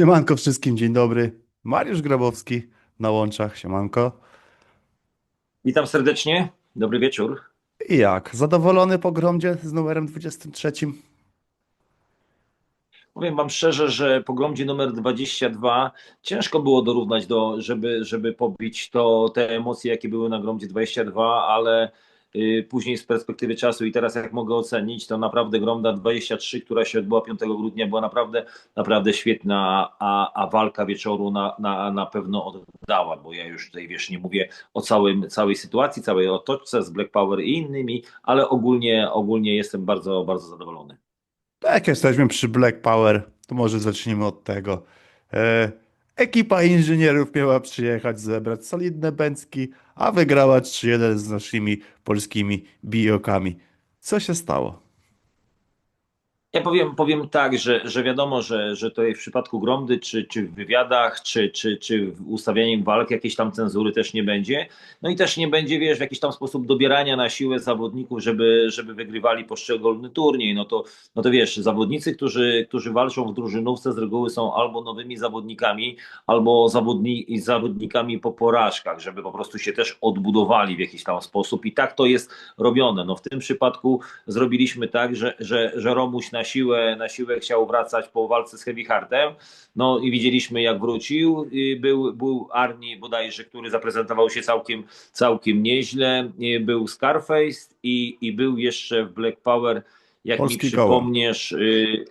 Siemanko wszystkim, dzień dobry. Mariusz Grabowski na łączach, siemanko. Witam serdecznie, dobry wieczór. I jak? Zadowolony po gromdzie z numerem 23? Powiem Wam szczerze, że po gromdzie numer 22 ciężko było dorównać do, żeby, żeby pobić to te emocje, jakie były na gromdzie 22, ale później z perspektywy czasu i teraz jak mogę ocenić, to naprawdę gromda 23, która się odbyła 5 grudnia, była naprawdę, naprawdę świetna, a, a walka wieczoru na, na, na pewno oddała, bo ja już tutaj wiesz, nie mówię o całym, całej sytuacji, całej otoczce z Black Power i innymi, ale ogólnie, ogólnie jestem bardzo, bardzo zadowolony. Tak, jesteśmy przy Black Power, to może zacznijmy od tego. E, ekipa inżynierów miała przyjechać, zebrać solidne bęcki, a wygrała 3-1 z naszymi polskimi bijokami. Co się stało? Ja powiem, powiem tak, że, że wiadomo, że, że to w przypadku Gromdy, czy, czy w wywiadach, czy, czy, czy w ustawianiu walk jakiejś tam cenzury też nie będzie. No i też nie będzie, wiesz, w jakiś tam sposób dobierania na siłę zawodników, żeby, żeby wygrywali poszczególny turniej. No to, no to wiesz, zawodnicy, którzy, którzy walczą w drużynówce z reguły są albo nowymi zawodnikami, albo zawodni, zawodnikami po porażkach, żeby po prostu się też odbudowali w jakiś tam sposób. I tak to jest robione. No w tym przypadku zrobiliśmy tak, że, że, że Romuś na siłę, na siłę chciał wracać po walce z Heavy Heartem. No i widzieliśmy jak wrócił. Był, był Arni bodajże, który zaprezentował się całkiem, całkiem nieźle. Był Scarface i, i był jeszcze w Black Power, jak Polski mi przypomniesz, y,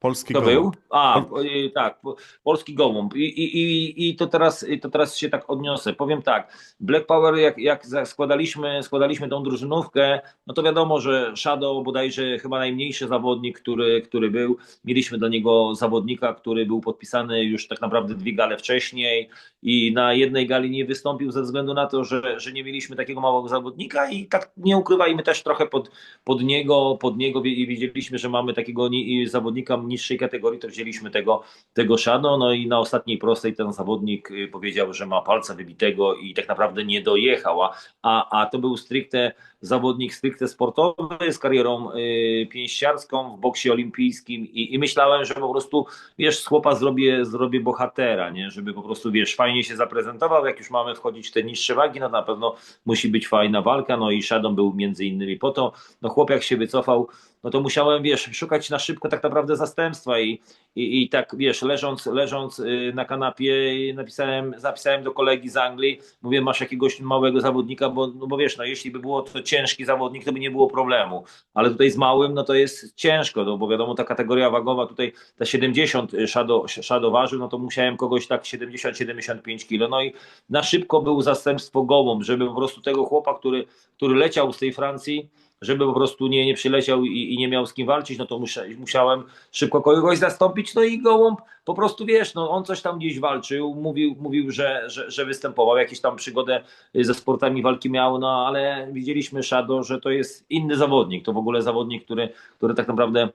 Polski to gołąb. był? A, y, tak, po- polski gołąb. I, i, i, i to, teraz, to teraz się tak odniosę. Powiem tak, Black Power, jak, jak składaliśmy, składaliśmy tą drużynówkę, no to wiadomo, że Shadow bodajże chyba najmniejszy zawodnik, który, który był. Mieliśmy dla niego zawodnika, który był podpisany już tak naprawdę dwie gale wcześniej i na jednej gali nie wystąpił ze względu na to, że, że nie mieliśmy takiego małego zawodnika i tak nie ukrywajmy też trochę pod, pod niego, pod niego i wiedzieliśmy, że mamy takiego ni- zawodnika niższej kategorii, to wzięliśmy tego, tego Shadow, no i na ostatniej prostej ten zawodnik y, powiedział, że ma palca wybitego i tak naprawdę nie dojechał, a, a, a to był stricte zawodnik stricte sportowy z karierą y, pięściarską w boksie olimpijskim i, i myślałem, że po prostu wiesz, z chłopa zrobię, zrobię bohatera, nie? żeby po prostu wiesz, fajnie się zaprezentował, jak już mamy wchodzić w te niższe wagi, no na pewno musi być fajna walka, no i Shadow był między innymi po to, no chłop jak się wycofał, no to musiałem, wiesz, szukać na szybko tak naprawdę zastępstwa i, i, i tak, wiesz, leżąc, leżąc y, na kanapie napisałem, zapisałem do kolegi z Anglii, mówię, masz jakiegoś małego zawodnika, bo, no bo wiesz, no jeśli by było to ciężki zawodnik, to by nie było problemu, ale tutaj z małym, no to jest ciężko, no bo wiadomo, ta kategoria wagowa tutaj, ta 70 Shadow, Shadow no to musiałem kogoś tak 70-75 kilo, no i na szybko był zastępstwo gołąb, żeby po prostu tego chłopa, który, który leciał z tej Francji, żeby po prostu nie, nie przyleciał i, i nie miał z kim walczyć, no to musia, musiałem szybko kogoś zastąpić, no i Gołąb po prostu, wiesz, no on coś tam gdzieś walczył, mówił, mówił że, że, że występował, jakieś tam przygodę ze sportami walki miał, no ale widzieliśmy Shadow, że to jest inny zawodnik, to w ogóle zawodnik, który, który tak naprawdę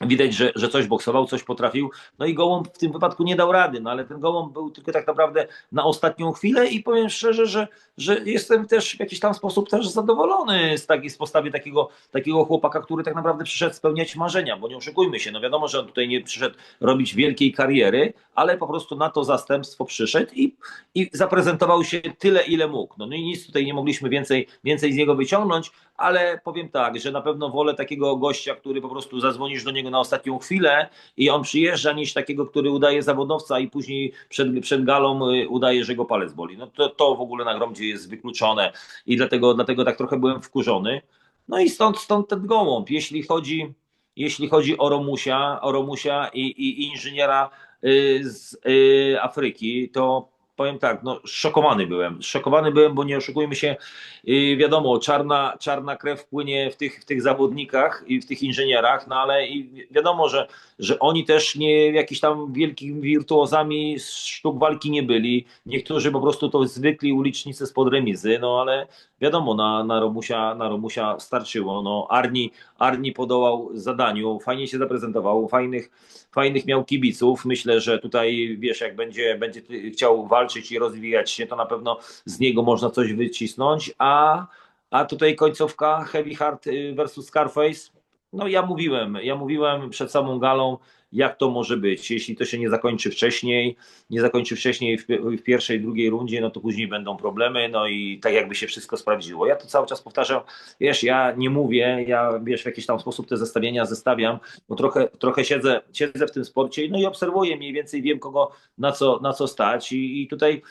Widać, że, że coś boksował, coś potrafił. No i Gołąb w tym wypadku nie dał rady, no ale ten Gołąb był tylko tak naprawdę na ostatnią chwilę i powiem szczerze, że, że jestem też w jakiś tam sposób też zadowolony z, takiej, z postawy takiego, takiego chłopaka, który tak naprawdę przyszedł spełniać marzenia, bo nie oszukujmy się, no wiadomo, że on tutaj nie przyszedł robić wielkiej kariery, ale po prostu na to zastępstwo przyszedł i, i zaprezentował się tyle, ile mógł. No, no i nic tutaj nie mogliśmy więcej, więcej z niego wyciągnąć, ale powiem tak, że na pewno wolę takiego gościa, który po prostu zadzwonisz do niego na ostatnią chwilę i on przyjeżdża, niż takiego, który udaje zawodowca i później przed, przed galą y, udaje, że go palec boli. No to, to w ogóle na gromdzie jest wykluczone i dlatego, dlatego tak trochę byłem wkurzony. No i stąd, stąd ten gołąb. Jeśli chodzi, jeśli chodzi o Romusia, o Romusia i, i, i inżyniera y, z y, Afryki, to powiem tak, no szokowany byłem. Szokowany byłem, bo nie oszukujmy się, i wiadomo, czarna, czarna krew płynie w tych, w tych zawodnikach i w tych inżynierach, no ale i wiadomo, że, że oni też nie jakiś tam wielkimi wirtuozami sztuk walki nie byli. Niektórzy po prostu to zwykli ulicznicy spod remizy, no ale wiadomo, na, na, Romusia, na Romusia starczyło. No, Arni, Arni podołał zadaniu, fajnie się zaprezentował, fajnych, fajnych miał kibiców. Myślę, że tutaj wiesz, jak będzie, będzie chciał walczyć i rozwijać się, to na pewno z niego można coś wycisnąć, a, a tutaj końcówka Heavy Heart y, versus Scarface. No ja mówiłem, ja mówiłem przed samą galą, jak to może być. Jeśli to się nie zakończy wcześniej, nie zakończy wcześniej w, pi- w pierwszej, drugiej rundzie, no to później będą problemy, no i tak jakby się wszystko sprawdziło. Ja to cały czas powtarzam, wiesz, ja nie mówię, ja wiesz, w jakiś tam sposób te zestawienia zestawiam, bo trochę, trochę siedzę, siedzę w tym sporcie, no i obserwuję mniej więcej, wiem kogo na co, na co stać i, i tutaj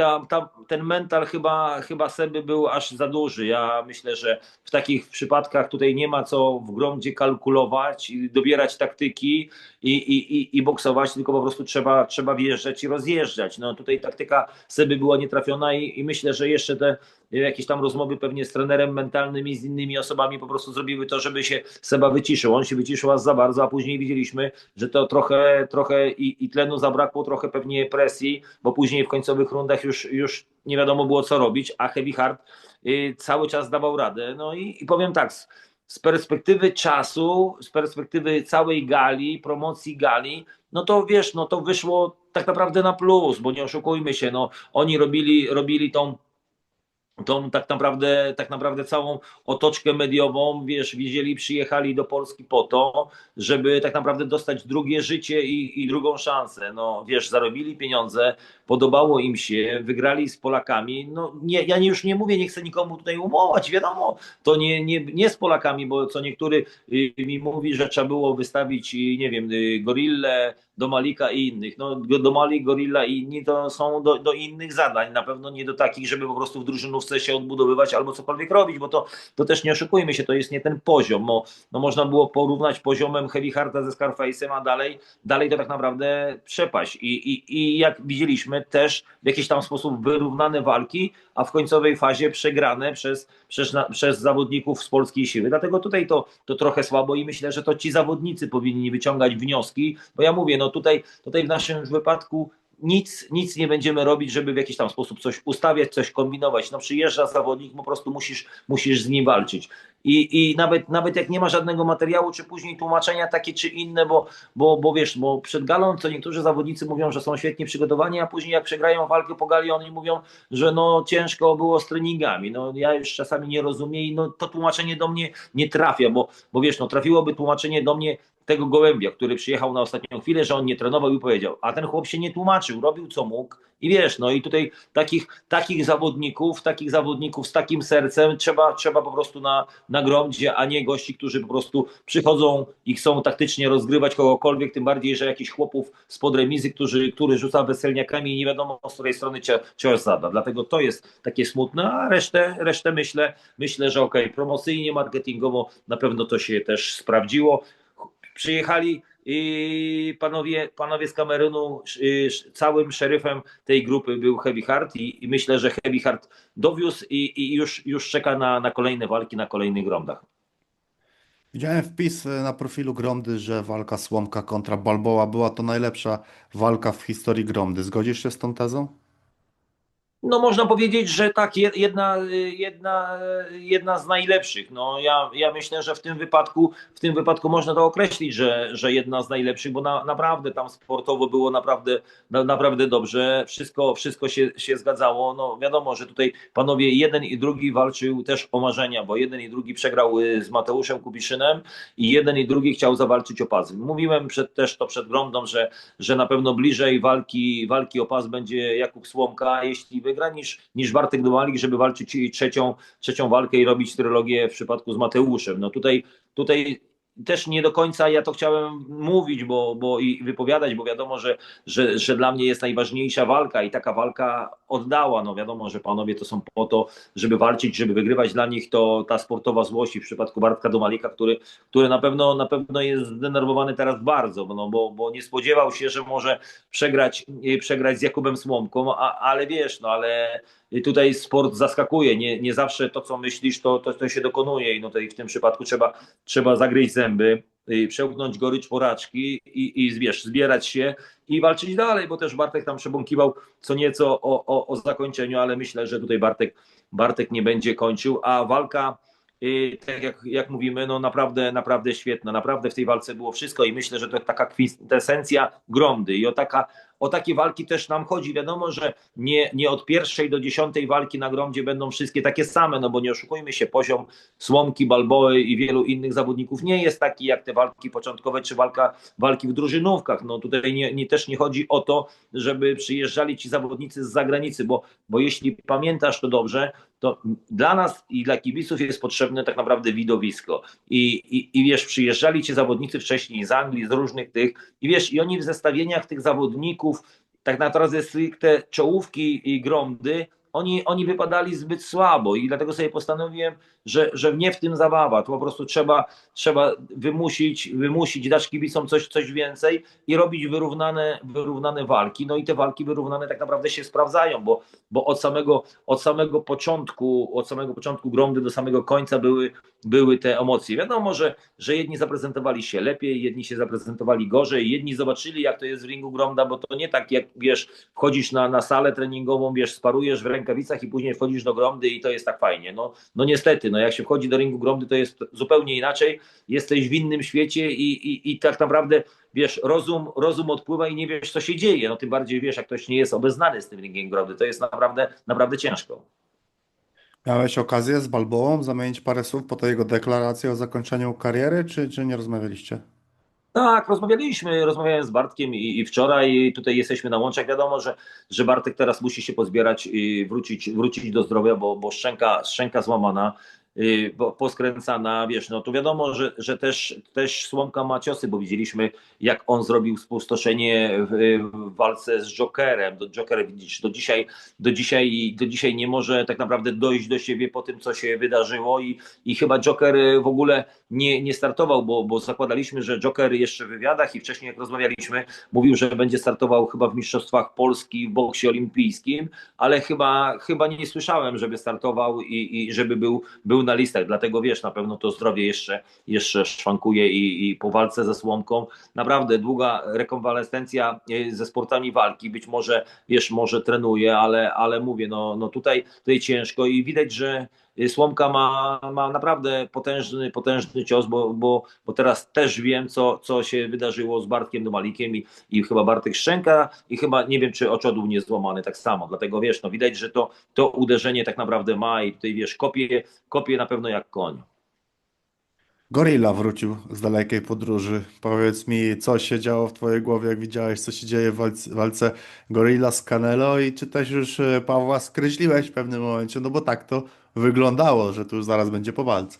ta, ta, ten mental chyba, chyba Seby był aż za duży. Ja myślę, że w takich przypadkach tutaj nie ma co w gromdzie kalkulować, dobierać taktyki i, i, i, i boksować, tylko po prostu trzeba, trzeba wjeżdżać i rozjeżdżać. No tutaj taktyka Seby była nietrafiona i, i myślę, że jeszcze te jakieś tam rozmowy pewnie z trenerem mentalnym i z innymi osobami po prostu zrobiły to, żeby się Seba wyciszył. On się wyciszył aż za bardzo, a później widzieliśmy, że to trochę, trochę i, i tlenu zabrakło, trochę pewnie presji, bo później w końcowych rundach już, już nie wiadomo było co robić, a Heavy Hard y, cały czas dawał radę. No i, i powiem tak, z, z perspektywy czasu, z perspektywy całej gali, promocji gali, no to wiesz, no to wyszło tak naprawdę na plus, bo nie oszukujmy się, no oni robili, robili tą tą tak naprawdę, tak naprawdę całą otoczkę mediową, wiesz, wiezieli, przyjechali do Polski po to, żeby tak naprawdę dostać drugie życie i, i drugą szansę. No, wiesz, zarobili pieniądze, podobało im się, wygrali z Polakami. No, nie, ja już nie mówię, nie chcę nikomu tutaj umować, wiadomo, to nie, nie, nie z Polakami, bo co niektóry y, mi mówi, że trzeba było wystawić, y, nie wiem, y, Gorillę, do Malika i innych. No, do Malik, Gorilla i inni to są do, do innych zadań, na pewno nie do takich, żeby po prostu w drużynówce się odbudowywać albo cokolwiek robić, bo to, to też nie oszukujmy się, to jest nie ten poziom. No, no można było porównać poziomem Heavy Harta ze Scarface'em, a dalej, dalej to tak naprawdę przepaść. I, i, I jak widzieliśmy też w jakiś tam sposób wyrównane walki, a w końcowej fazie przegrane przez, przez, przez zawodników z polskiej siły. Dlatego tutaj to, to trochę słabo i myślę, że to ci zawodnicy powinni wyciągać wnioski, bo ja mówię, no tutaj, tutaj w naszym wypadku nic, nic nie będziemy robić, żeby w jakiś tam sposób coś ustawiać, coś kombinować. No przyjeżdża zawodnik, po prostu musisz, musisz z nim walczyć. I, i nawet, nawet jak nie ma żadnego materiału, czy później tłumaczenia takie czy inne, bo, bo, bo wiesz, bo przed galą to niektórzy zawodnicy mówią, że są świetnie przygotowani, a później jak przegrają walkę po gali, oni mówią, że no ciężko było z treningami. No ja już czasami nie rozumiem i no to tłumaczenie do mnie nie trafia, bo, bo wiesz, no trafiłoby tłumaczenie do mnie tego gołębia, który przyjechał na ostatnią chwilę, że on nie trenował i powiedział, a ten chłop się nie tłumaczył, robił co mógł. I wiesz, no i tutaj takich, takich zawodników, takich zawodników z takim sercem trzeba, trzeba po prostu na, na gromdzie, a nie gości, którzy po prostu przychodzą i chcą taktycznie rozgrywać kogokolwiek, tym bardziej, że jakichś chłopów spod remizy, którzy, który rzuca weselniakami i nie wiadomo z której strony cię, cios zada. Dlatego to jest takie smutne, a resztę, resztę myślę, myślę, że okej, promocyjnie, marketingowo na pewno to się też sprawdziło przyjechali panowie, panowie z Kamerunu, całym szeryfem tej grupy był Heavy Heart i, i myślę, że Heavy Heart dowiózł i, i już, już czeka na, na kolejne walki, na kolejnych gromdach. Widziałem wpis na profilu Gromdy, że walka Słomka kontra Balboa była to najlepsza walka w historii Gromdy. Zgodzisz się z tą tezą? No można powiedzieć, że tak, je- jedna, jedna, jedna z najlepszych. No ja, ja myślę, że w tym wypadku, w tym wypadku można to określić, że, że jedna z najlepszych, bo na, naprawdę tam sportowo było naprawdę, na, naprawdę dobrze. Wszystko, wszystko się, się zgadzało. No wiadomo, że tutaj panowie jeden i drugi walczył też o marzenia, bo jeden i drugi przegrał y, z Mateuszem Kubiszynem i jeden i drugi chciał zawalczyć o pas. Mówiłem przed, też to przed Gromdą, że, że na pewno bliżej walki, walki o pas będzie Jakub Słomka, jeśli wygra, niż, niż Bartek Domalik, żeby walczyć trzecią, trzecią walkę i robić trylogię w przypadku z Mateuszem. No tutaj, tutaj też nie do końca ja to chciałem mówić, bo, bo i wypowiadać, bo wiadomo, że, że, że dla mnie jest najważniejsza walka i taka walka oddała. No wiadomo, że panowie to są po to, żeby walczyć, żeby wygrywać. Dla nich to ta sportowa złość i w przypadku Bartka Domalika, który, który na pewno na pewno jest zdenerwowany teraz bardzo, no bo, bo nie spodziewał się, że może przegrać, przegrać z Jakubem Słomką, a, ale wiesz, no ale tutaj sport zaskakuje. Nie, nie zawsze to, co myślisz, to, to, to się dokonuje. I no tutaj w tym przypadku trzeba, trzeba zagryźć zęby, przełknąć gorycz porażki i, i zbierać się i walczyć dalej, bo też Bartek tam przebąkiwał co nieco o, o, o zakończeniu, ale myślę, że tutaj Bartek, Bartek nie będzie kończył, a walka tak jak, jak mówimy, no naprawdę, naprawdę świetna. Naprawdę w tej walce było wszystko i myślę, że to taka kwintesencja gromdy i o, taka, o takie walki też nam chodzi. Wiadomo, że nie, nie od pierwszej do dziesiątej walki na gromdzie będą wszystkie takie same, no bo nie oszukujmy się, poziom Słomki, Balboły i wielu innych zawodników nie jest taki jak te walki początkowe czy walka, walki w drużynówkach. No tutaj nie, nie, też nie chodzi o to, żeby przyjeżdżali ci zawodnicy z zagranicy, bo, bo jeśli pamiętasz to dobrze, to dla nas i dla kibiców jest potrzebne tak naprawdę widowisko. I, i, i wiesz, przyjeżdżali ci zawodnicy wcześniej z Anglii, z różnych tych, i wiesz, i oni w zestawieniach tych zawodników, tak naprawdę stricte czołówki i gromdy, oni, oni wypadali zbyt słabo i dlatego sobie postanowiłem, że, że nie w tym zabawa, to po prostu trzeba, trzeba wymusić, wymusić, dać kibicom coś, coś więcej i robić wyrównane, wyrównane walki. No i te walki wyrównane tak naprawdę się sprawdzają, bo, bo od, samego, od samego początku, od samego początku gromdy do samego końca były, były te emocje. Wiadomo, że, że jedni zaprezentowali się lepiej, jedni się zaprezentowali gorzej, jedni zobaczyli, jak to jest w ringu gromda, bo to nie tak jak wiesz, wchodzisz na, na salę treningową, wiesz, sparujesz w rękawicach i później wchodzisz do gromdy i to jest tak fajnie. No, no niestety, no jak się wchodzi do ringu gromdy, to jest zupełnie inaczej. Jesteś w innym świecie i, i, i tak naprawdę wiesz, rozum, rozum odpływa i nie wiesz, co się dzieje. No tym bardziej wiesz, jak ktoś nie jest obeznany z tym ringiem gromdy, to jest naprawdę, naprawdę ciężko. Miałeś okazję z Balboą zamienić parę słów po tej jego deklaracji o zakończeniu kariery, czy, czy nie rozmawialiście? Tak, rozmawialiśmy, rozmawiałem z Bartkiem i, i wczoraj i tutaj jesteśmy na łączach. Wiadomo, że, że Bartek teraz musi się pozbierać i wrócić, wrócić do zdrowia, bo, bo szczęka, szczęka złamana, bo, poskręcana, wiesz, no to wiadomo, że, że też, też Słomka ma ciosy, bo widzieliśmy jak on zrobił spustoszenie w, w walce z Jokerem. Do Joker widzisz, do dzisiaj, do, dzisiaj, do dzisiaj nie może tak naprawdę dojść do siebie po tym, co się wydarzyło i, i chyba Joker w ogóle nie, nie startował, bo, bo zakładaliśmy, że Joker jeszcze w wywiadach i wcześniej jak rozmawialiśmy, mówił, że będzie startował chyba w Mistrzostwach Polski w boksie olimpijskim, ale chyba, chyba nie słyszałem, żeby startował i, i żeby był, był na listach, dlatego wiesz, na pewno to zdrowie jeszcze, jeszcze szwankuje i, i po walce ze Słomką. Naprawdę długa rekonwalescencja e, ze sportami walki, być może wiesz, może trenuje, ale, ale mówię, no, no tutaj, tutaj ciężko i widać, że Słomka ma, ma naprawdę potężny, potężny cios, bo, bo, bo teraz też wiem, co, co się wydarzyło z Bartkiem Domalikiem i, i chyba Bartek Szczęka i chyba nie wiem, czy oczodół nie złamany tak samo. Dlatego wiesz, no widać, że to, to uderzenie tak naprawdę ma i tutaj wiesz, kopie, kopie na pewno jak koń. Gorilla wrócił z dalekiej podróży. Powiedz mi, co się działo w twojej głowie, jak widziałeś, co się dzieje w walce, walce Gorilla z Canelo i czy też już e, Pawła skreśliłeś w pewnym momencie, no bo tak to wyglądało, że tu zaraz będzie po walce.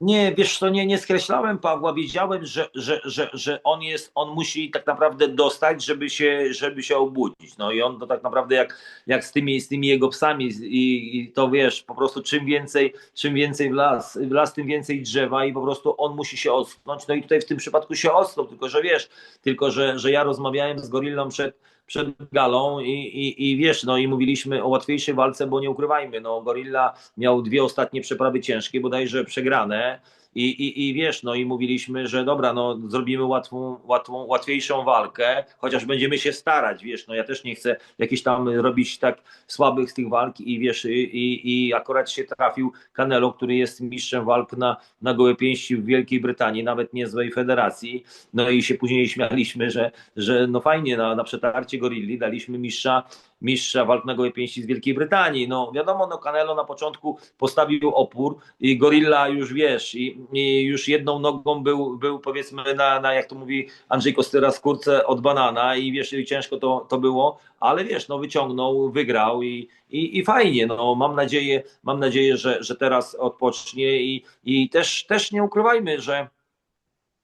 Nie, wiesz co, nie, nie skreślałem Pawła, wiedziałem, że, że, że, że on jest, on musi tak naprawdę dostać, żeby się, żeby się obudzić. No i on to tak naprawdę jak, jak z, tymi, z tymi jego psami i, i to wiesz, po prostu czym więcej, czym więcej w las, w las, tym więcej drzewa i po prostu on musi się ocknąć. No i tutaj w tym przypadku się ocknął, tylko że wiesz, tylko że, że ja rozmawiałem z Gorillą przed, przed galą i, i, i wiesz, no i mówiliśmy o łatwiejszej walce, bo nie ukrywajmy, no Gorilla miał dwie ostatnie przeprawy ciężkie, bodajże przegrane i, i, i wiesz, no i mówiliśmy, że dobra, no zrobimy łatwą, łatwą, łatwiejszą walkę, chociaż będziemy się starać, wiesz, no ja też nie chcę jakieś tam robić tak słabych z tych walk i wiesz, i, i, akurat się trafił Canelo, który jest mistrzem walk na, na gołe pięści w Wielkiej Brytanii, nawet niezłej federacji, no i się później śmialiśmy, że, że no fajnie, na, na przetarcie Gorilli daliśmy mistrza mistrza walk na gołe pięści z Wielkiej Brytanii. No wiadomo, no Canelo na początku postawił opór i Gorilla już wiesz, i, i już jedną nogą był, był powiedzmy na, na, jak to mówi Andrzej Kostyra, skórce od banana i wiesz, i ciężko to, to było, ale wiesz, no wyciągnął, wygrał i, i, i fajnie, no mam nadzieję, mam nadzieję, że, że teraz odpocznie i, i też, też nie ukrywajmy, że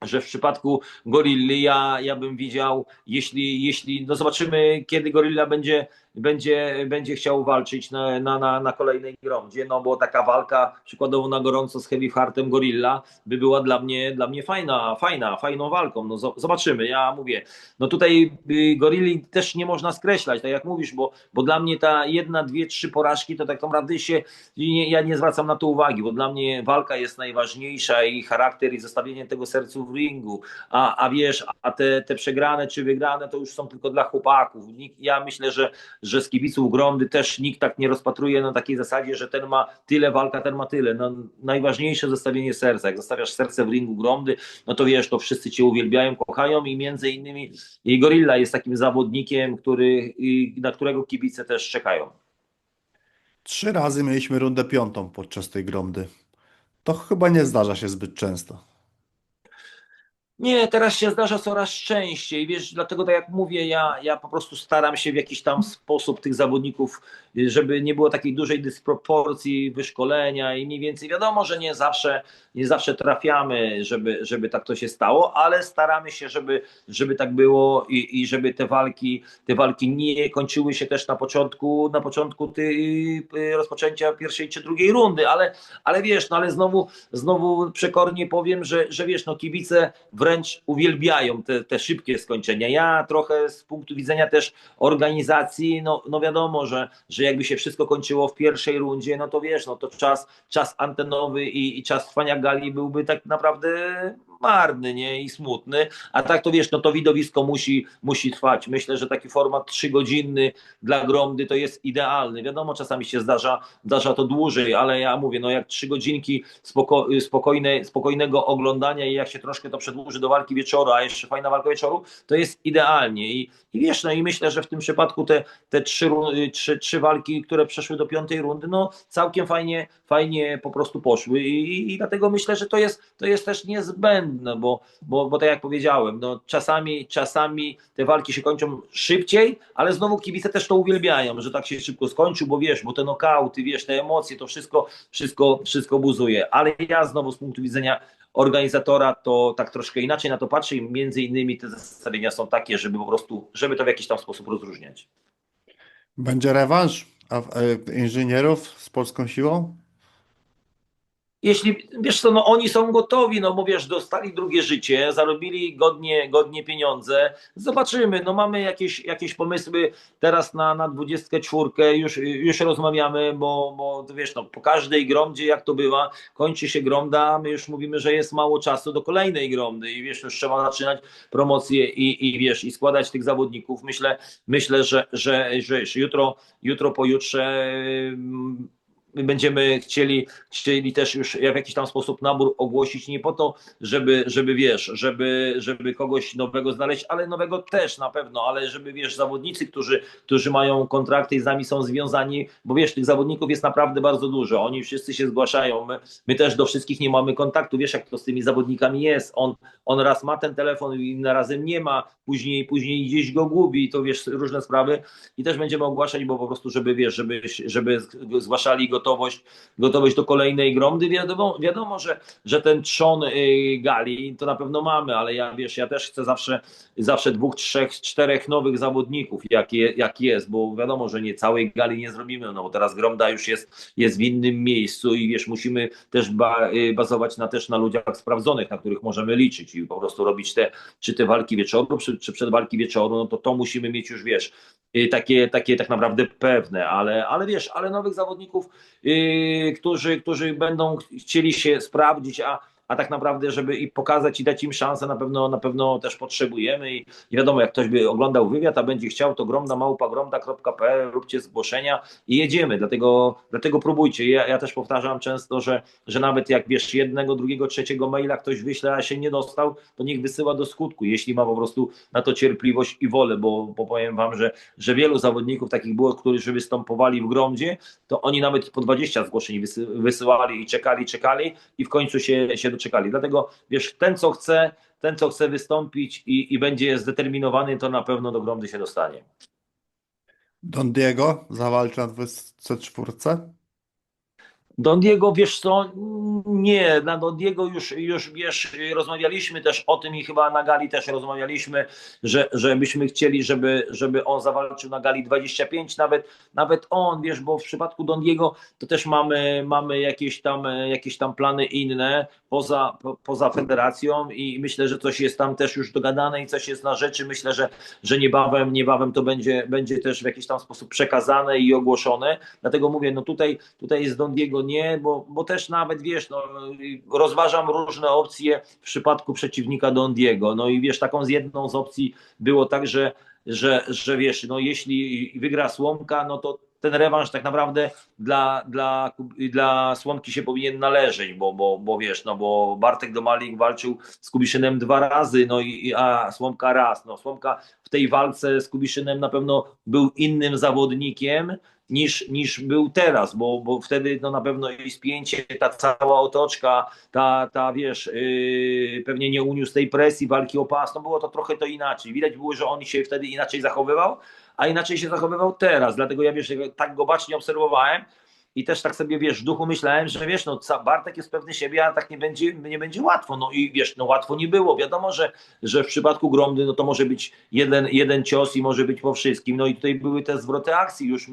że w przypadku Gorilli ja, ja bym widział, jeśli, jeśli no zobaczymy, kiedy Gorilla będzie, będzie, będzie chciał walczyć na, na, na, kolejnej gromdzie, no bo taka walka przykładowo na gorąco z Heavy Heartem Gorilla by była dla mnie, dla mnie fajna, fajna, fajną walką, no zobaczymy, ja mówię, no tutaj y, Gorilli też nie można skreślać, tak jak mówisz, bo, bo dla mnie ta jedna, dwie, trzy porażki to tak naprawdę się, nie, ja nie zwracam na to uwagi, bo dla mnie walka jest najważniejsza i charakter i zostawienie tego sercu w ringu, a, a wiesz, a te, te przegrane czy wygrane to już są tylko dla chłopaków, ja myślę, że że z kibiców Gromdy też nikt tak nie rozpatruje na takiej zasadzie, że ten ma tyle walka, ten ma tyle. No, najważniejsze zestawienie serca. Jak zostawiasz serce w ringu Gromdy, no to wiesz, to wszyscy cię uwielbiają, kochają i między innymi i Gorilla jest takim zawodnikiem, który, na którego kibice też czekają. Trzy razy mieliśmy rundę piątą podczas tej gromdy. To chyba nie zdarza się zbyt często. Nie, teraz się zdarza coraz częściej, wiesz, dlatego tak jak mówię, ja, ja po prostu staram się w jakiś tam sposób tych zawodników, żeby nie było takiej dużej dysproporcji wyszkolenia i mniej więcej wiadomo, że nie zawsze, nie zawsze trafiamy, żeby, żeby tak to się stało, ale staramy się, żeby, żeby tak było i, i żeby te walki, te walki nie kończyły się też na początku, na początku tej, rozpoczęcia pierwszej czy drugiej rundy, ale, ale wiesz, no ale znowu, znowu przekornie powiem, że, że wiesz, no kibice wręcz uwielbiają te, te szybkie skończenia. Ja trochę z punktu widzenia też organizacji, no, no wiadomo, że, że jakby się wszystko kończyło w pierwszej rundzie, no to wiesz, no to czas, czas antenowy i, i czas trwania gali byłby tak naprawdę marny, nie? I smutny. A tak to wiesz, no to widowisko musi, musi trwać. Myślę, że taki format trzygodzinny dla Gromdy to jest idealny. Wiadomo, czasami się zdarza, zdarza to dłużej, ale ja mówię, no jak trzy godzinki spoko, spokojne, spokojnego oglądania i jak się troszkę to przedłuży do walki wieczoru, a jeszcze fajna walka wieczoru, to jest idealnie. I, i wiesz, no i myślę, że w tym przypadku te, te trzy, trzy, trzy walki, które przeszły do piątej rundy, no całkiem fajnie, fajnie po prostu poszły i, i dlatego myślę, że to jest, to jest też niezbędne, bo, bo, bo tak jak powiedziałem, no czasami, czasami te walki się kończą szybciej, ale znowu kibice też to uwielbiają, że tak się szybko skończył, bo wiesz, bo te nokauty, wiesz, te emocje, to wszystko, wszystko, wszystko buzuje, ale ja znowu z punktu widzenia organizatora to tak troszkę inaczej na to patrzę i między innymi te zestawienia są takie, żeby po prostu, żeby to w jakiś tam sposób rozróżniać. Będzie rewanż e, inżynierów z polską siłą? Jeśli, wiesz co, no oni są gotowi, no bo wiesz, dostali drugie życie, zarobili godnie, godnie pieniądze, zobaczymy, no mamy jakieś, jakieś pomysły teraz na, na 24, już, już rozmawiamy, bo, bo wiesz, no po każdej gromdzie, jak to bywa, kończy się gromda, my już mówimy, że jest mało czasu do kolejnej gromdy i wiesz, już trzeba zaczynać promocję i, i wiesz, i składać tych zawodników, myślę, myślę, że, że, że, że jutro, jutro, pojutrze mm, będziemy chcieli, chcieli też już w jakiś tam sposób nabór ogłosić, nie po to, żeby, żeby wiesz, żeby, żeby kogoś nowego znaleźć, ale nowego też na pewno, ale żeby wiesz, zawodnicy, którzy, którzy mają kontrakty i z nami są związani, bo wiesz, tych zawodników jest naprawdę bardzo dużo, oni wszyscy się zgłaszają, my, my też do wszystkich nie mamy kontaktu, wiesz jak to z tymi zawodnikami jest, on, on raz ma ten telefon, innym razem nie ma, później, później gdzieś go gubi, to wiesz, różne sprawy. I też będziemy ogłaszać, bo po prostu, żeby wiesz, żeby, żeby zgłaszali gotowość, gotowość do kolejnej gromdy. Wiadomo, wiadomo że, że ten trzon y, gali to na pewno mamy, ale ja wiesz, ja też chcę zawsze, zawsze dwóch, trzech, czterech nowych zawodników, jak, je, jak jest, bo wiadomo, że nie całej gali nie zrobimy, no bo teraz gromda już jest, jest w innym miejscu i wiesz, musimy też ba, y, bazować na też na ludziach sprawdzonych, na których możemy liczyć i po prostu robić te, czy te walki wieczoru, czy, czy przed walki wieczoru, no to to musimy mieć już, wiesz, y, takie, takie tak naprawdę pewne, ale, ale wiesz, ale nowych zawodników, którzy, którzy będą chcieli się sprawdzić, a, a tak naprawdę, żeby i pokazać i dać im szansę, na pewno, na pewno też potrzebujemy i, i wiadomo, jak ktoś by oglądał wywiad, a będzie chciał, to gromda małpa gromda.pl, róbcie zgłoszenia i jedziemy, dlatego, dlatego próbujcie. Ja, ja też powtarzam często, że, że nawet jak wiesz, jednego, drugiego, trzeciego maila ktoś wyśle, a się nie dostał, to niech wysyła do skutku, jeśli ma po prostu na to cierpliwość i wolę, bo, bo powiem wam, że, że wielu zawodników takich było, którzy występowali w gromdzie, to oni nawet po 20 zgłoszeń wysy, wysyłali i czekali, czekali i w końcu się, się doczekali. Dlatego wiesz, ten co chce, ten co chce wystąpić i, i będzie zdeterminowany, to na pewno do gromdy się dostanie. Don Diego zawalczy na 24? Don Diego, wiesz co, nie, na Don Diego już, już wiesz, rozmawialiśmy też o tym i chyba na gali też rozmawialiśmy, że, że byśmy chcieli, żeby, żeby on zawalczył na gali 25, nawet, nawet on, wiesz, bo w przypadku Don Diego to też mamy, mamy jakieś, tam, jakieś tam plany inne poza, po, poza federacją i myślę, że coś jest tam też już dogadane i coś jest na rzeczy, myślę, że, że niebawem, niebawem to będzie, będzie też w jakiś tam sposób przekazane i ogłoszone, dlatego mówię, no tutaj, tutaj jest Don Diego nie, bo, bo też nawet wiesz, no, rozważam różne opcje w przypadku przeciwnika Don Diego. No i wiesz, taką z jedną z opcji było tak, że że, że wiesz, no jeśli wygra Słomka, no to ten rewanż tak naprawdę dla, dla, dla Słomki się powinien należeć, bo, bo, bo wiesz, no bo Bartek Domalik walczył z Kubiszynem dwa razy, no i a Słomka raz. No Słomka w tej walce z Kubiszynem na pewno był innym zawodnikiem niż, niż był teraz, bo, bo wtedy no na pewno i spięcie, ta cała otoczka, ta, ta wiesz, yy, pewnie nie uniósł tej presji walki o pas, no było to trochę to inaczej. Widać było, że on się wtedy inaczej zachowywał, a inaczej się zachowywał teraz. Dlatego ja wiesz, tak go bacznie obserwowałem i też tak sobie wiesz, w duchu myślałem, że wiesz, no Bartek jest pewny siebie, a tak nie będzie, nie będzie łatwo. No i wiesz, no łatwo nie było. Wiadomo, że, że w przypadku Gromdy, no to może być jeden, jeden cios i może być po wszystkim. No i tutaj były te zwroty akcji. Już,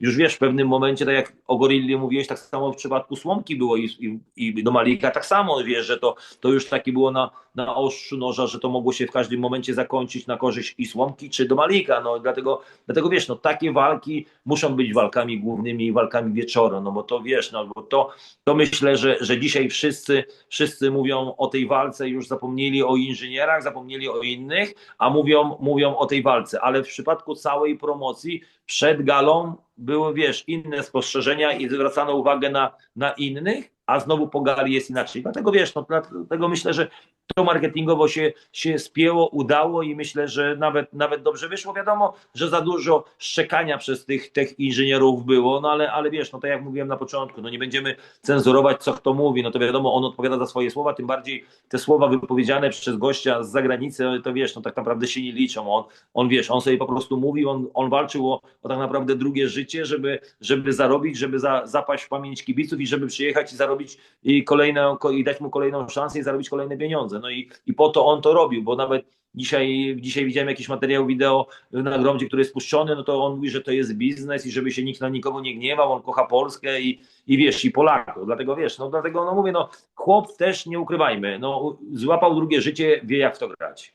już wiesz, w pewnym momencie, tak jak o Gorilli mówiłeś, tak samo w przypadku Słomki było i, i, i do Malika tak samo, wiesz, że to, to już takie było na, na ostrzu noża, że to mogło się w każdym momencie zakończyć na korzyść i Słomki, czy do Malika. No dlatego, dlatego wiesz, no takie walki muszą być walkami głównymi walkami no bo to wiesz, no bo to, to myślę, że, że dzisiaj wszyscy, wszyscy mówią o tej walce, już zapomnieli o inżynierach, zapomnieli o innych, a mówią, mówią o tej walce, ale w przypadku całej promocji przed galą były, wiesz, inne spostrzeżenia i zwracano uwagę na, na innych, a znowu po gali jest inaczej. Dlatego wiesz, no, dlatego myślę, że to marketingowo się, się spięło, udało i myślę, że nawet, nawet dobrze wyszło. Wiadomo, że za dużo szczekania przez tych, tych inżynierów było, no ale, ale wiesz, no tak jak mówiłem na początku, no nie będziemy cenzurować, co kto mówi, no to wiadomo, on odpowiada za swoje słowa, tym bardziej te słowa wypowiedziane przez gościa z zagranicy, to wiesz, no tak naprawdę się nie liczą. On, on wiesz, on sobie po prostu mówił, on, on walczył o, o tak naprawdę drugie życie, żeby, żeby zarobić, żeby za, zapaść w pamięć kibiców i żeby przyjechać i zarobić i kolejną, i dać mu kolejną szansę i zarobić kolejne pieniądze. No i, i po to on to robił, bo nawet dzisiaj, dzisiaj widziałem jakiś materiał wideo na Gromdzie, który jest puszczony, no to on mówi, że to jest biznes i żeby się nikt na nikogo nie gniewał, on kocha Polskę i, i wiesz, i Polaków. Dlatego wiesz, no dlatego no mówię, no chłop też nie ukrywajmy, no złapał drugie życie, wie jak w to grać.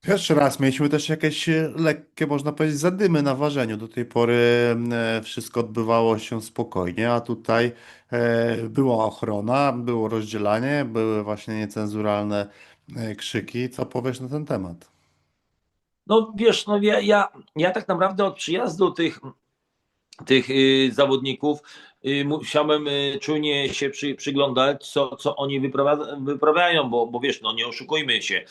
Pierwszy raz mieliśmy też jakieś e, lekkie, można powiedzieć, zadymy na ważeniu. Do tej pory e, wszystko odbywało się spokojnie, a tutaj e, była ochrona, było rozdzielanie, były właśnie niecenzuralne krzyki. Co powiesz na ten temat? No wiesz, no ja, ja, ja tak naprawdę od przyjazdu tych, tych y, zawodników y, musiałem y, czujnie się przy, przyglądać, co, co oni wyprawia, wyprawiają, bo, bo wiesz, no nie oszukujmy się.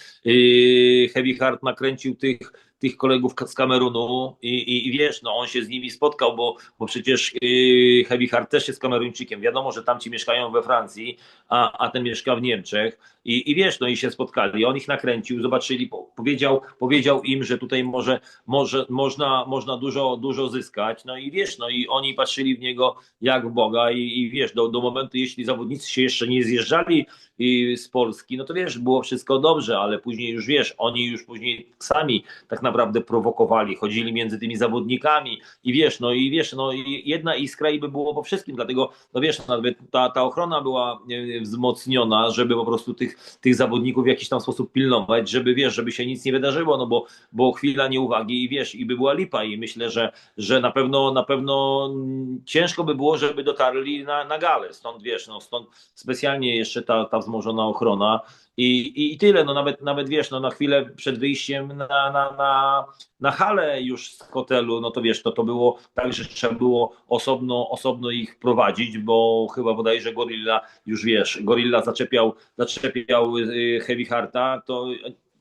Heavy Heart nakręcił tych, tych kolegów z Kamerunu i, i, i wiesz, no on się z nimi spotkał, bo, bo przecież Heavy Heart też jest Kameruńczykiem. Wiadomo, że tamci mieszkają we Francji, a, a ten mieszka w Niemczech i, i wiesz, no i się spotkali. On ich nakręcił, zobaczyli, po, powiedział, powiedział im, że tutaj może, może, można, można dużo, dużo zyskać. No i wiesz, no i oni patrzyli w niego jak w Boga i, i wiesz, do, do momentu, jeśli zawodnicy się jeszcze nie zjeżdżali z Polski, no to wiesz, było wszystko dobrze, ale później już wiesz, oni już później sami tak naprawdę prowokowali, chodzili między tymi zawodnikami i wiesz, no i wiesz, no i jedna iskra i by było po wszystkim, dlatego, no wiesz, nawet ta, ta ochrona była e, wzmocniona, żeby po prostu tych, tych zawodników w jakiś tam sposób pilnować, żeby wiesz, żeby się nic nie wydarzyło, no bo, bo chwila nieuwagi i wiesz, i by była lipa. I myślę, że, że na pewno, na pewno ciężko by było, żeby dotarli na, na galę, stąd wiesz, no stąd specjalnie jeszcze ta, ta wzmożona ochrona i, i, i tyle, no nawet, nawet wiesz, no na chwilę przed wyjściem na, na, na, na halę już z hotelu, no to wiesz, to, to było tak, że trzeba było osobno, osobno ich prowadzić, bo chyba bodajże Gorilla, już wiesz, Gorilla zaczepiał, zaczepiał y, Heavy Hearta, to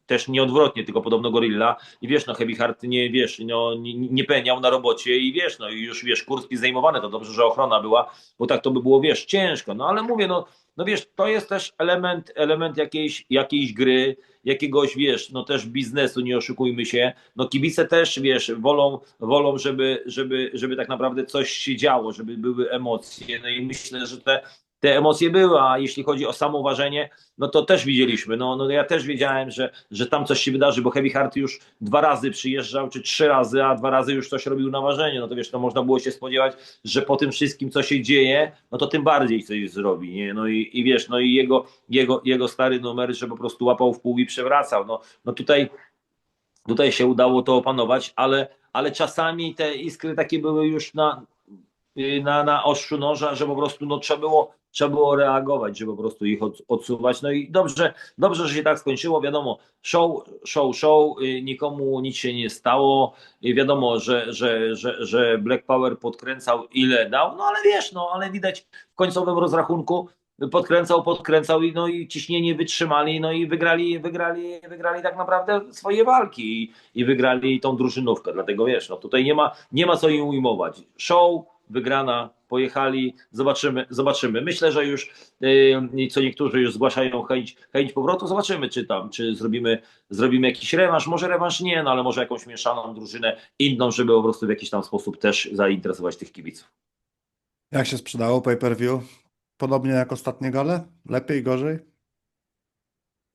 też nieodwrotnie, tylko podobno Gorilla. I wiesz, no Heavy Heart nie, wiesz, no, nie, nie peniał na robocie i wiesz, no i już wiesz, kurski zdejmowany, to dobrze, że ochrona była, bo tak to by było, wiesz, ciężko, no ale mówię, no, no wiesz, to jest też element, element jakiejś, jakiejś gry, jakiegoś, wiesz, no też biznesu, nie oszukujmy się, no kibice też, wiesz, wolą, wolą żeby, żeby, żeby tak naprawdę coś się działo, żeby były emocje, no i myślę, że te, te emocje były, a jeśli chodzi o samo ważenie, no to też widzieliśmy, no, no ja też wiedziałem, że, że tam coś się wydarzy, bo Heavy Heart już dwa razy przyjeżdżał, czy trzy razy, a dwa razy już coś robił na ważeniu, no to wiesz, to można było się spodziewać, że po tym wszystkim, co się dzieje, no to tym bardziej coś zrobi, nie, no i, i wiesz, no i jego, jego, jego stary numer, że po prostu łapał w pół i przewracał, no, no tutaj tutaj się udało to opanować, ale, ale czasami te iskry takie były już na, na, na ostrzu noża, że po prostu no, trzeba było trzeba było reagować, żeby po prostu ich od, odsuwać. No i dobrze, dobrze, że się tak skończyło. Wiadomo, show, show, show, y, nikomu nic się nie stało. I wiadomo, że, że, że, że Black Power podkręcał ile dał, no ale wiesz, no ale widać w końcowym rozrachunku podkręcał, podkręcał i no i ciśnienie wytrzymali, no i wygrali, wygrali, wygrali tak naprawdę swoje walki i, i wygrali tą drużynówkę. Dlatego wiesz, no tutaj nie ma, nie ma co im ujmować. Show, wygrana, pojechali, zobaczymy, zobaczymy. Myślę, że już yy, co niektórzy już zgłaszają chęć, chęć powrotu, zobaczymy, czy tam, czy zrobimy, zrobimy jakiś rewanż, może rewanż nie, no ale może jakąś mieszaną drużynę inną, żeby po prostu w jakiś tam sposób też zainteresować tych kibiców. Jak się sprzedało pay-per-view? Podobnie jak ostatnie gale? Lepiej, gorzej?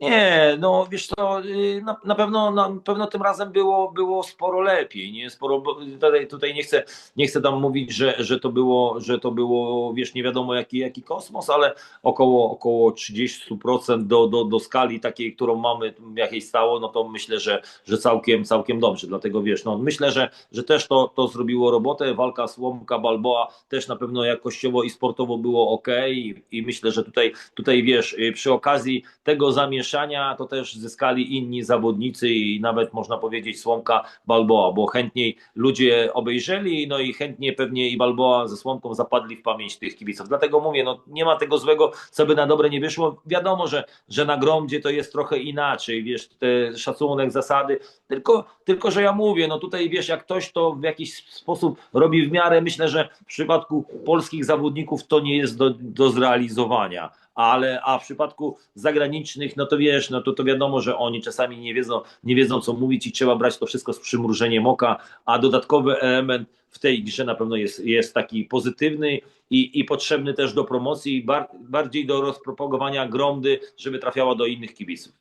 Nie, no wiesz co, y, na, na pewno na pewno tym razem było, było sporo lepiej, nie? Sporo, tutaj, tutaj nie chcę, nie chcę tam mówić, że, że to było, że to było, wiesz, nie wiadomo jaki, jaki kosmos, ale około, około 30% do, do, do skali takiej, którą mamy, jakiej stało, no to myślę, że, że całkiem, całkiem dobrze. Dlatego wiesz, no myślę, że, że też to, to zrobiło robotę. Walka Słomka Balboa też na pewno jakościowo i sportowo było ok i, i myślę, że tutaj, tutaj wiesz, y, przy okazji tego zamieszania to też zyskali inni zawodnicy i nawet można powiedzieć Słomka Balboa, bo chętniej ludzie obejrzeli, no i chętnie pewnie i Balboa ze Słomką zapadli w pamięć tych kibiców. Dlatego mówię, no nie ma tego złego, co by na dobre nie wyszło. Wiadomo, że, że na gromdzie to jest trochę inaczej, wiesz, te szacunek, zasady, tylko, tylko że ja mówię, no tutaj wiesz, jak ktoś to w jakiś sposób robi w miarę, myślę, że w przypadku polskich zawodników to nie jest do, do zrealizowania ale a w przypadku zagranicznych, no to wiesz, no to, to wiadomo, że oni czasami nie wiedzą, nie wiedzą co mówić i trzeba brać to wszystko z przymrużeniem oka, a dodatkowy element w tej grze na pewno jest, jest taki pozytywny i, i potrzebny też do promocji, bar, bardziej do rozpropagowania gromdy, żeby trafiała do innych kibiców.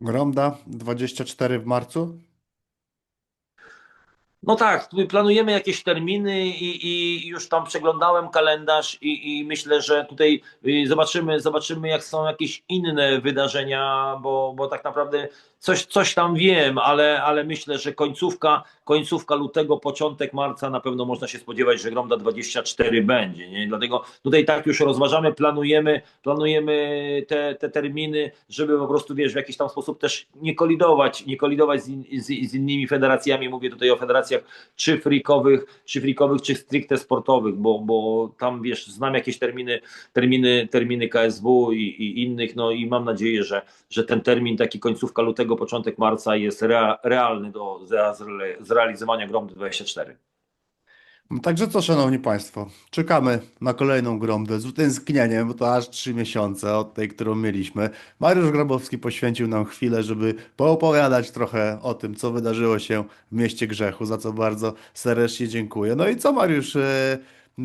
Gromda 24 w marcu? No tak, planujemy jakieś terminy i, i już tam przeglądałem kalendarz i, i myślę, że tutaj y, zobaczymy, zobaczymy jak są jakieś inne wydarzenia, bo, bo tak naprawdę coś, coś tam wiem, ale, ale myślę, że końcówka, końcówka lutego, początek marca na pewno można się spodziewać, że Gromda 24 będzie. Nie? Dlatego tutaj tak już rozważamy, planujemy, planujemy te, te terminy, żeby po prostu wiesz, w jakiś tam sposób też nie kolidować, nie kolidować z, in, z, z innymi federacjami. Mówię tutaj o federacjach czy frikowych, czy frikowych, czy stricte sportowych, bo, bo tam wiesz, znam jakieś terminy, terminy, terminy KSW i, i innych, no i mam nadzieję, że, że ten termin taki końcówka lutego, początek marca jest rea, realny do zre, zrealizowania Gromdy 24. No Także co, szanowni państwo, czekamy na kolejną gromdę z utęsknieniem, bo to aż trzy miesiące od tej, którą mieliśmy. Mariusz Grabowski poświęcił nam chwilę, żeby poopowiadać trochę o tym, co wydarzyło się w Mieście Grzechu, za co bardzo serdecznie dziękuję. No i co, Mariusz, e, e,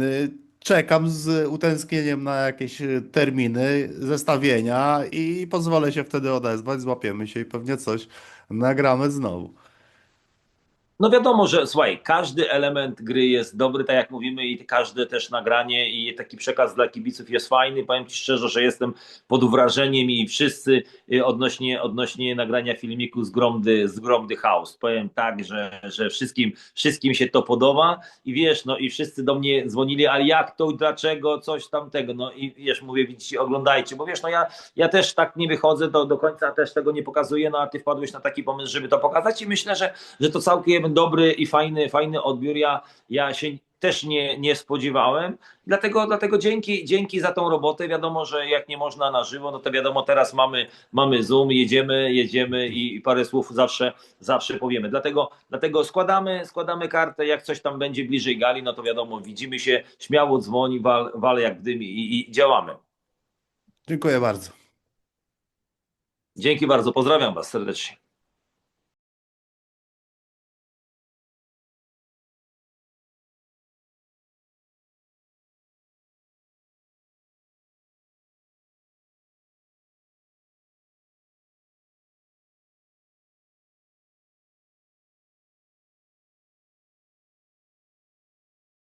czekam z utęsknieniem na jakieś e, terminy, zestawienia i pozwolę się wtedy odezwać, złapiemy się i pewnie coś nagramy znowu. No wiadomo, że słuchaj, każdy element gry jest dobry, tak jak mówimy, i każde też nagranie i taki przekaz dla kibiców jest fajny. Powiem Ci szczerze, że jestem pod wrażeniem i wszyscy y, odnośnie, odnośnie nagrania filmiku z Gromdy, z Gromdy House. Powiem tak, że, że wszystkim, wszystkim się to podoba i wiesz, no i wszyscy do mnie dzwonili, ale jak to, dlaczego, coś tamtego. No i wiesz, mówię, widzicie, oglądajcie, bo wiesz, no ja, ja też tak nie wychodzę do, do końca, też tego nie pokazuję, no a Ty wpadłeś na taki pomysł, żeby to pokazać i myślę, że, że to całkiem dobry i fajny, fajny odbiór. Ja, ja się też nie, nie spodziewałem. Dlatego, dlatego dzięki, dzięki za tą robotę. Wiadomo, że jak nie można na żywo, no to wiadomo, teraz mamy, mamy Zoom, jedziemy, jedziemy i parę słów zawsze, zawsze powiemy. Dlatego, dlatego składamy, składamy kartę, jak coś tam będzie bliżej gali, no to wiadomo, widzimy się, śmiało dzwoni, wal, wal jak dym i, i działamy. Dziękuję bardzo. Dzięki bardzo, pozdrawiam Was serdecznie.